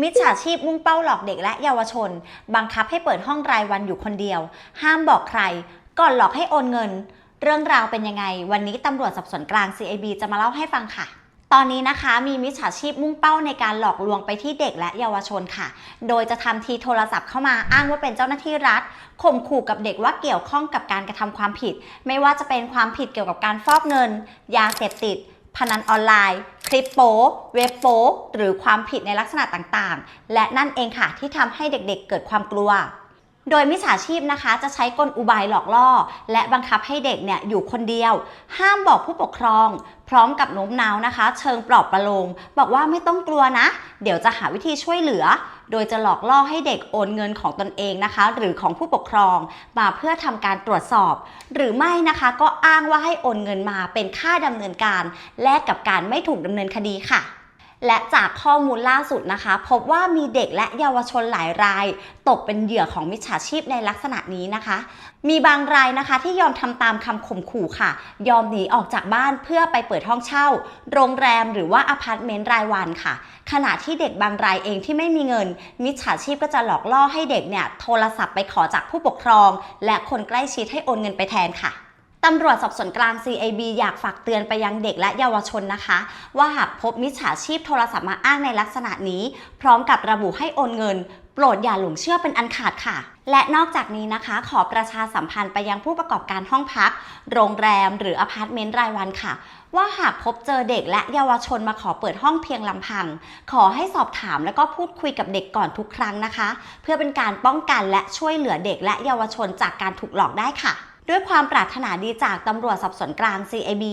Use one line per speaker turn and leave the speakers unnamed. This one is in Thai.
มิจฉาชีพมุ่งเป้าหลอกเด็กและเยาวชน บังคับให้เปิดห้องรายวันอยู่คนเดียว ห้ามบอกใคร ก่อนหลอกให้โอนเงิน เรื่องราวเป็นยังไง วันนี้ตำรวจสอบสวนกลาง CIB จะมาเล่าให้ฟังค่ะตอนนี้นะคะมีมิจฉาชีพมุ่งเป้าในการหลอกลวงไปที่เด็กและเยาวชนค่ะ โดยจะทำทีโทรศัพท์เข้ามาอ้างว่าเป็นเจ้าหน้าที่รัฐข่มขู่กับเด็กว่าเกี่ยวข้องกับการกระทำความผิด ไม่ว่าจะเป็นความผิดเกี่ยวกับการฟอกเงิน ยาเสพติด พนันออนไลน์ ลิปโป๊เว็บโป๊หรือความผิดในลักษณะต่างๆ และนั่นเองค่ะที่ทำให้เด็กๆเกิดความกลัว โดยมิจฉาชีพนะคะจะใช้กลอุบายหลอกล่อ และบังคับให้เด็กเนี่ยอยู่คนเดียว ห้ามบอกผู้ปกครอง พร้อมกับโน้มน้าวนะคะ เชิงปลอบประโลมบอกว่าไม่ต้องกลัวนะ เดี๋ยวจะหาวิธีช่วยเหลือ โดยจะหลอกล่อให้เด็กโอนเงินของตนเองนะคะ หรือของผู้ปกครองมาเพื่อทำการตรวจสอบ หรือไม่นะคะก็อ้างว่าให้โอนเงินมาเป็นค่าดำเนินการ แลกกับการไม่ถูกดำเนินคดีค่ะ และจากข้อมูลล่าสุดนะคะ พบว่ามีเด็กและเยาวชนหลายราย ตกเป็นเหยื่อของมิจฉาชีพในลักษณะนี้นะคะ มีบางรายนะคะที่ยอมทำตามคำข่มขู่ค่ะ ยอมหนีออกจากบ้านเพื่อไปเปิดห้องเช่า โรงแรมหรือว่าอพาร์ตเมนต์รายวันค่ะ ขณะที่เด็กบางรายเองที่ไม่มีเงิน มิจฉาชีพก็จะหลอกล่อให้เด็กเนี่ยโทรศัพท์ไปขอจากผู้ปกครอง และคนใกล้ชิดให้โอนเงินไปแทนค่ะ ตำรวจสอบสวนกลาง CIB อยากฝากเตือนไปยังเด็กและเยาวชนนะคะ ว่าหากพบมิจฉาชีพโทรศัพท์มาอ้างในลักษณะนี้ พร้อมกับระบุให้โอนเงิน โปรดอย่าหลงเชื่อเป็นอันขาดค่ะ และนอกจากนี้นะคะ ขอประชาสัมพันธ์ไปยังผู้ประกอบการห้องพัก โรงแรม หรืออพาร์ตเมนต์รายวันค่ะ ว่าหากพบเจอเด็กและเยาวชนมาขอเปิดห้องเพียงลำพัง ขอให้สอบถามแล้วก็พูดคุยกับเด็กก่อนทุกครั้งนะคะ เพื่อเป็นการป้องกันและช่วยเหลือเด็กและเยาวชนจากการถูกหลอกได้ค่ะ ด้วยความปรารถนาดีจากตำรวจสอบสวนกลาง CIB